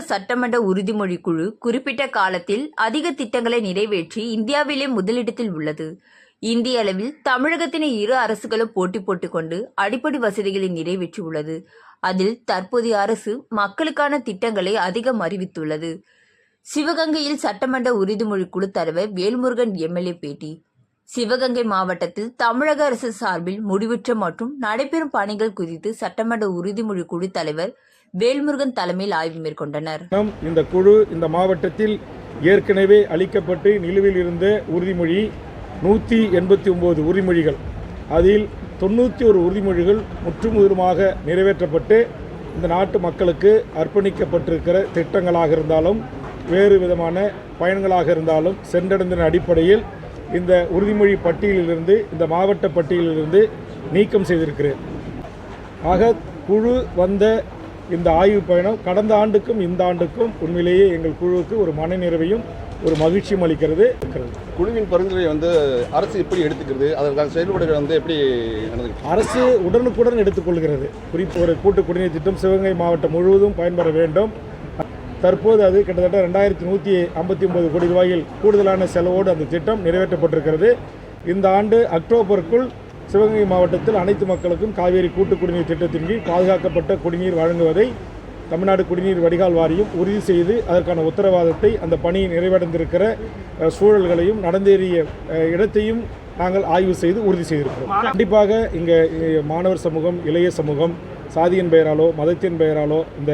சட்டமன்ற உறுதிமொழி குழு குறிப்பிட்ட காலத்தில் அதிக திட்டங்களை நிறைவேற்றி இந்தியாவிலே முதலிடத்தில் உள்ளது. இந்திய அளவில் தமிழகத்தினை இரு அரசுகளும் போட்டி போட்டுக்கொண்டு அடிப்படை வசதிகளை நிறைவேற்றியுள்ளது. அதில் தற்போதைய அரசு மக்களுக்கான திட்டங்களை அதிகம் அறிவித்துள்ளது. சிவகங்கையில் சட்டமன்ற உறுதிமொழி குழு தலைவர் வேல்முருகன் எம்எல்ஏ பேட்டி. சிவகங்கை மாவட்டத்தில் தமிழக அரசு சார்பில் முடிவுற்ற மற்றும் நடைபெறும் பணிகள் குறித்து சட்டமன்ற உறுதிமொழி குழு தலைவர் வேல்முருகன் தலைமையில் ஆய்வு மேற்கொண்டனர். இந்த குழு இந்த மாவட்டத்தில் ஏற்கனவே அளிக்கப்பட்டு நிலுவில் இருந்த உறுதிமொழி நூற்றி எண்பத்தி ஒம்பது உறுதிமொழிகள். அதில் தொண்ணூற்றி ஒரு உறுதிமொழிகள் முற்றுமுதலுமாக நிறைவேற்றப்பட்டு இந்த நாட்டு மக்களுக்கு அர்ப்பணிக்கப்பட்டிருக்கிற திட்டங்களாக இருந்தாலும் வேறு விதமான பயன்களாக இருந்தாலும் சென்றடைந்த அடிப்படையில் இந்த உறுதிமொழி பட்டியலிலிருந்து இந்த மாவட்ட பட்டியலிலிருந்து நீக்கம் செய்திருக்கிறேன். ஆக குழு வந்த இந்த ஆய்வு பயணம் கடந்த ஆண்டுக்கும் இந்த ஆண்டுக்கும் உண்மையிலேயே எங்கள் குழுவுக்கு ஒரு மனநிறைவையும் ஒரு மகிழ்ச்சியும் அளிக்கிறது. இருக்கிறது குழுவின் பரிந்துரை வந்து அரசு எப்படி எடுத்துக்கிறது? அதற்கான செயல்பாடுகள் வந்து எப்படி அரசு உடனுக்குடன் எடுத்துக்கொள்கிறது. குறிப்பு ஒரு கூட்டு குடிநீர் திட்டம் சிவகங்கை மாவட்டம் முழுவதும் பயன்பெற வேண்டும். தற்போது அது கிட்டத்தட்ட ரெண்டாயிரத்தி நூற்றி ஐம்பத்தி ஒன்பது கோடி ரூபாயில் கூடுதலான செலவோடு அந்த திட்டம் நிறைவேற்றப்பட்டிருக்கிறது. இந்த ஆண்டு அக்டோபருக்குள் சிவகங்கை மாவட்டத்தில் அனைத்து மக்களுக்கும் காவேரி கூட்டு குடிநீர் திட்டத்தின் கீழ் பாதுகாக்கப்பட்ட குடிநீர் வழங்குவதை தமிழ்நாடு குடிநீர் வடிகால் வாரியம் உறுதி செய்து அதற்கான உத்தரவாதத்தை அந்த பணி நிறைவடைந்திருக்கிற சூழல்களையும் நடந்தேறிய இடத்தையும் நாங்கள் ஆய்வு செய்து உறுதி செய்திருக்கிறோம். கண்டிப்பாக இங்கே மாணவர் சமூகம் இளைய சமூகம் சாதியின் பெயராலோ மதத்தின் பெயராலோ இந்த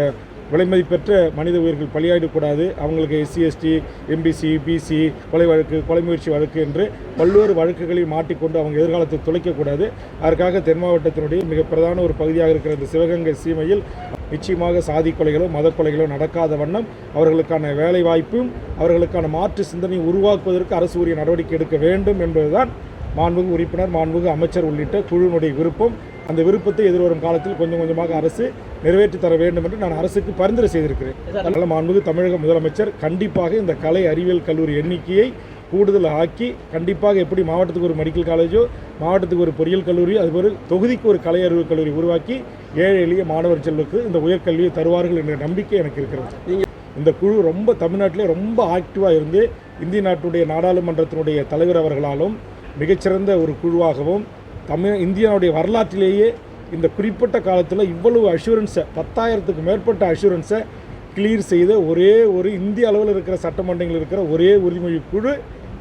விலைமதிப்பெற்ற மனித உயிர்கள் பலியாயிடக்கூடாது. அவங்களுக்கு எஸ்சி எஸ்டி எம்பிசி பிசி கொலை வழக்கு கொலை முயற்சி வழக்கு என்று பல்வேறு வழக்குகளில் மாட்டிக்கொண்டு அவங்க எதிர்காலத்தை துளைக்கக்கூடாது. அதற்காக தென் மாவட்டத்தினுடைய மிக பிரதான ஒரு பகுதியாக இருக்கிற இந்த சிவகங்கை சீமையில் நிச்சயமாக சாதி கொலைகளோ மத கொலைகளோ நடக்காத வண்ணம் அவர்களுக்கான வேலை வாய்ப்பும் அவர்களுக்கான மாற்று சிந்தனை உருவாக்குவதற்கு அரசு உரிய நடவடிக்கை எடுக்க வேண்டும் என்பதுதான் மாண்புகு உறுப்பினர் மாண்புகு அமைச்சர் உள்ளிட்ட குழுவினுடைய விருப்பம். அந்த விருப்பத்தை எதிர்வரும் காலத்தில் கொஞ்சம் கொஞ்சமாக அரசு நிறைவேற்றி தர வேண்டும் என்று நான் அரசுக்கு பரிந்துரை செய்திருக்கிறேன். அதனால் தமிழக முதலமைச்சர் கண்டிப்பாக இந்த கலை அறிவியல் கல்லூரி எண்ணிக்கையை கூடுதல் ஆக்கி கண்டிப்பாக எப்படி மாவட்டத்துக்கு ஒரு மெடிக்கல் காலேஜோ மாவட்டத்துக்கு ஒரு பொறியியல் கல்லூரி அதுபோல் தொகுதிக்கு ஒரு கலை அறிவியல் கல்லூரி உருவாக்கி ஏழை எளிய மாணவர் செல்வருக்கு இந்த உயர்கல்வியை தருவார்கள் என்ற நம்பிக்கை எனக்கு இருக்கிறது. இந்த குழு ரொம்ப தமிழ்நாட்டிலே ரொம்ப ஆக்டிவாக இருந்து இந்திய நாட்டுடைய நாடாளுமன்றத்தினுடைய தலைவர் அவர்களாலும் மிகச்சிறந்த ஒரு குழுவாகவும் தமிழ் இந்தியாவுடைய வரலாற்றிலேயே இந்த குறிப்பிட்ட காலத்தில் இவ்வளவு அஷூரன்ஸை பத்தாயிரத்துக்கு மேற்பட்ட அஷூரன்ஸை கிளியர் செய்த ஒரே ஒரு இந்திய அளவில் இருக்கிற சட்டமன்றங்கள் இருக்கிற ஒரே உறுதிமொழி குழு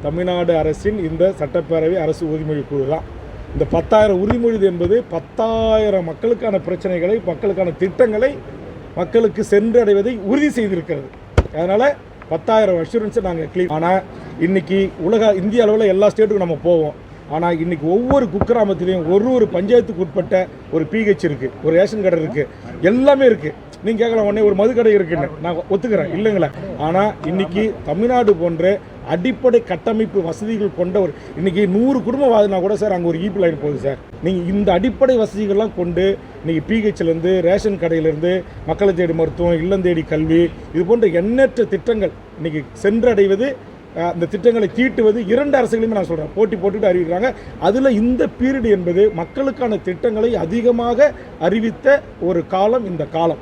தமிழ்நாடு அரசின் இந்த சட்டப்பேரவை அரசு உறுதிமொழி குழு தான் இந்த பத்தாயிரம் உறுதிமொழி என்பது பத்தாயிரம் மக்களுக்கான பிரச்சனைகளை மக்களுக்கான திட்டங்களை மக்களுக்கு சென்றடைவதை உறுதி செய்திருக்கிறது. அதனால் பத்தாயிரம் அஷூரன்ஸை நாங்கள் கிளீன் ஆனால் இன்றைக்கி உலக இந்திய அளவில் எல்லா ஸ்டேட்டுக்கும் நம்ம போவோம். ஆனால் இன்றைக்கி ஒவ்வொரு குக்கிராமத்திலையும் ஒரு ஒரு பஞ்சாயத்துக்கு உட்பட்ட ஒரு பிஹெச் இருக்குது ஒரு ரேஷன் கடை இருக்குது எல்லாமே இருக்குது நீங்கள் கேட்கலாம் உடனே ஒரு மதுக்கடை இருக்குன்னு நான் ஒத்துக்கிறேன் இல்லைங்களா? ஆனால் இன்னைக்கு தமிழ்நாடு போன்ற அடிப்படை கட்டமைப்பு வசதிகள் கொண்ட ஒரு இன்றைக்கி நூறு குடும்பம் வாதினா கூட சார் அங்கே ஒரு ஈபி லைன் போகுது சார். நீங்கள் இந்த அடிப்படை வசதிகள்லாம் கொண்டு இன்றைக்கி பிஹெச்லேருந்து ரேஷன் கடையிலேருந்து மக்களை தேடி மருத்துவம் இல்லம் தேடி கல்வி இது போன்ற எண்ணற்ற திட்டங்கள் இன்றைக்கி சென்றடைவது அந்த திட்டங்களை தீட்டுவது இரண்டு அரசுகளையுமே நான் சொல்கிறேன் போட்டி போட்டுட்டு அறிவிக்கிறாங்க. அதில் இந்த பீரியட் என்பது மக்களுக்கான திட்டங்களை அதிகமாக அறிவித்த ஒரு காலம் இந்த காலம்.